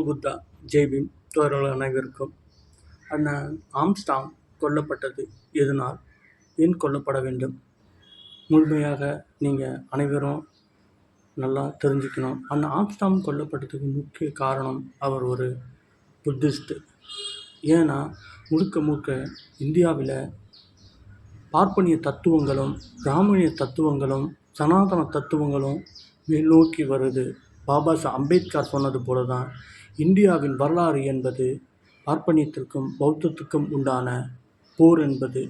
புத்தா ஜெய்பீம் தோழர்கள் அனைவருக்கும் அண்ணன் ஆம்ஸ்டாங் கொல்லப்பட்டது எதனால்? ஏன் கொல்லப்பட வேண்டும்? முழுமையாக நீங்கள் அனைவரும் நல்லா தெரிஞ்சுக்கணும். அண்ணன் ஆம்ஸ்டாங் கொல்லப்பட்டதுக்கு முக்கிய காரணம் அவர் ஒரு புத்திஸ்ட்டு ஏன்னா முழுக்க முழுக்க இந்தியாவில் பார்ப்பனிய தத்துவங்களும் பிராமணிய தத்துவங்களும் சனாதன தத்துவங்களும் மேல் நோக்கி வருது. பாபா அம்பேத்கர் சொன்னது போல தான் இந்தியாவின் வரலாறு என்பது பார்ப்பனியத்திற்கும் பௌத்தத்துக்கும் உண்டான போர் என்பது.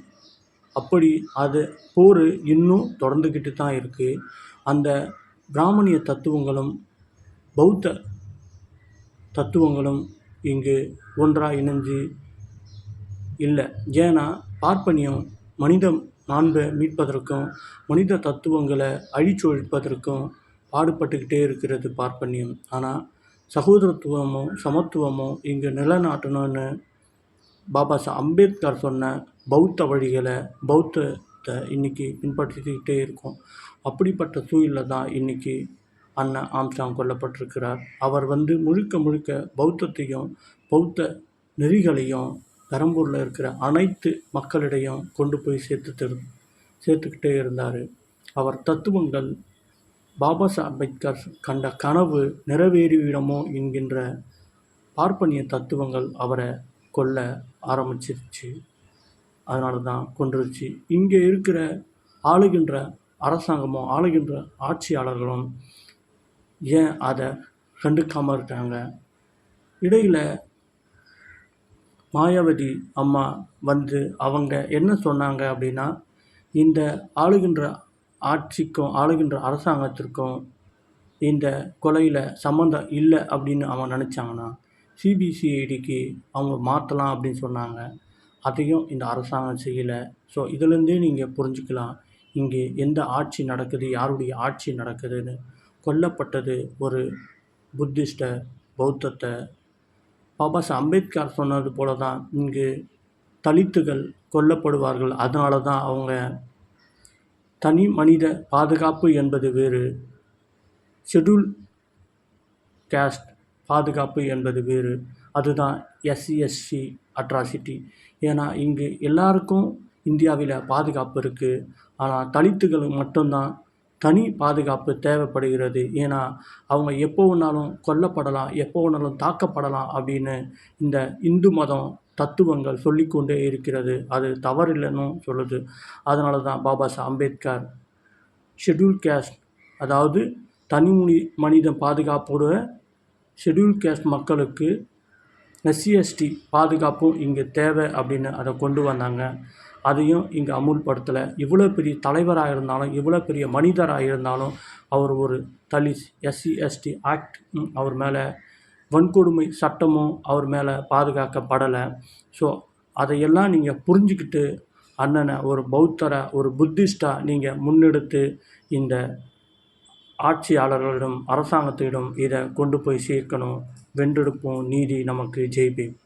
அப்படி அது போர் இன்னும் தொடர்ந்துக்கிட்டு தான் இருக்குது அந்த பிராமணிய தத்துவங்களும் பௌத்த தத்துவங்களும் இங்கு ஒன்றாக இணைஞ்சு இல்லை. ஏன்னா பார்ப்பனியம் மனித மாண்பை மீட்பதற்கும் மனித தத்துவங்களை அழிச்சொழிப்பதற்கும் பாடுபட்டுக்கிட்டே இருக்கிறது பார்ப்பனியம். ஆனால் சகோதரத்துவமும் சமத்துவமும் இங்கு நிலநாட்டணும்னு பாபா சா அம்பேத்கர் சொன்ன பௌத்த வழிகளை பௌத்தத்தை இன்றைக்கி பின்பற்றிக்கிட்டே இருக்கும். அப்படிப்பட்ட சூழலில் தான் இன்றைக்கி அண்ணன் ஆம்சாங் கொல்லப்பட்டிருக்கிறார். அவர் வந்து முழுக்க முழுக்க பௌத்தத்தையும் பௌத்த நெறிகளையும் பெரம்பூரில் இருக்கிற அனைத்து மக்களிடையும் கொண்டு போய் சேர்த்து சேர்த்துக்கிட்டே இருந்தார். அவர் தத்துவங்கள் பாபா சாஹ் அம்பேத்கர் கண்ட கனவு நிறைவேறிவிடுமோ என்கின்ற பார்ப்பனிய தத்துவங்கள் அவரை கொல்ல ஆரம்பிச்சிருச்சு. அதனால தான் கொண்டுருச்சு இங்கே இருக்கிற ஆளுகின்ற அரசாங்கமும் ஆளுகின்ற ஆட்சியாளர்களும் ஏன் அதை கண்டுக்காமல் இருக்காங்க? இடையில் மாயாவதி அம்மா வந்து அவங்க என்ன சொன்னாங்க அப்படின்னா இந்த ஆளுகின்ற ஆட்சிக்கும் ஆளுகின்ற அரசாங்கத்திற்கும் இந்த கொலையில் சம்மந்தம் இல்லை அப்படின்னு அவங்க நினச்சாங்கன்னா சிபிசிஐடிக்கு அவங்க மாற்றலாம் அப்படின்னு சொன்னாங்க. அதையும் இந்த அரசாங்கம் செய்யலை. ஸோ இதுலேருந்தே நீங்கள் புரிஞ்சுக்கலாம். இங்கே எந்த ஆட்சி நடக்குது யாருடைய ஆட்சி நடக்குதுன்னு. கொல்லப்பட்டது ஒரு புத்திஸ்ட பௌத்தத்தை. பாபா அம்பேத்கர் சொன்னது போல தான் இங்கு தலித்துகள் கொல்லப்படுவார்கள். அதனால தான் அவங்க தனி மனித பாதுகாப்பு என்பது வேறு. ஷெட்யூல் கேஸ்ட் பாதுகாப்பு என்பது வேறு. அதுதான் எஸ்சி எஸ்சி அட்ராசிட்டி. ஏன்னா இங்கு எல்லாருக்கும் இந்தியாவில் பாதுகாப்பு இருக்குது ஆனால் தலித்துகளுக்கு மட்டும்தான் தனி பாதுகாப்பு தேவைப்படுகிறது. ஏன்னா அவங்க எப்போ வேணாலும் கொல்லப்படலாம் எப்போ வேணாலும் தாக்கப்படலாம் அப்படின்னு இந்த இந்து மதம் தத்துவங்கள் சொல்லிக்கொண்டே இருக்கிறது. அது தவறில்லைன்னு சொல்லுது. அதனால தான் பாபா சா அம்பேத்கர் ஷெட்யூல் கேஸ்ட் அதாவது தனி மனித பாதுகாப்போட ஷெட்யூல் கேஸ்ட் மக்களுக்கு எஸ்சிஎஸ்டி பாதுகாப்பும் இங்கே தேவை அப்படின்னு அதை கொண்டு வந்தாங்க. அதையும் இங்கே அமுல்படுத்தலை. இவ்வளோ பெரிய தலைவராக இருந்தாலும் இவ்வளோ பெரிய மனிதராக இருந்தாலும் அவர் ஒரு தலித் எஸ்சி எஸ்டி ஆக்ட் அவர் மேலே வன்கொடுமை சட்டமும் அவர் மேலே பாதுகாக்கப்படலை. ஸோ அதையெல்லாம் நீங்கள் புரிஞ்சுக்கிட்டு அண்ணனை ஒரு பௌத்தரை ஒரு புத்திஸ்டாக நீங்கள் முன்னெடுத்து இந்த ஆட்சியாளர்களிடம் அரசாங்கத்திடம் இதை கொண்டு போய் சேர்க்கணும். வென்றெடுப்போம் நீதி நமக்கு ஜெய்பீம்